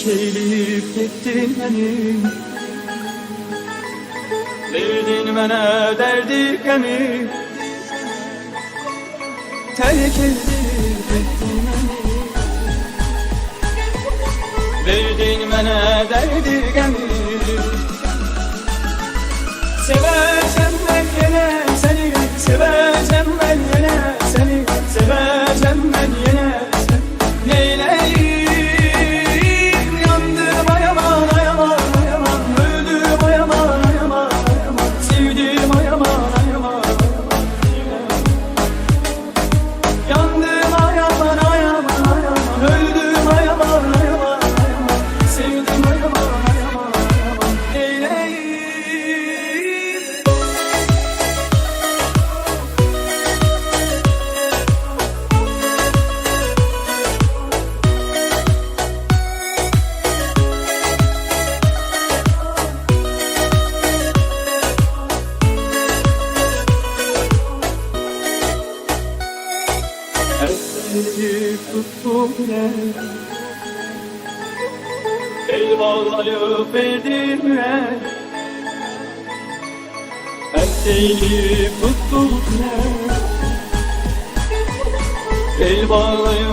Terk edip gittin beni. Verdin bana derdi gemi. Terk edip gittin beni. Verdin bana derdi gemi. Seveceğim Ne El bağlayıp verdim ne Elleri tuttum ne El bağlayıp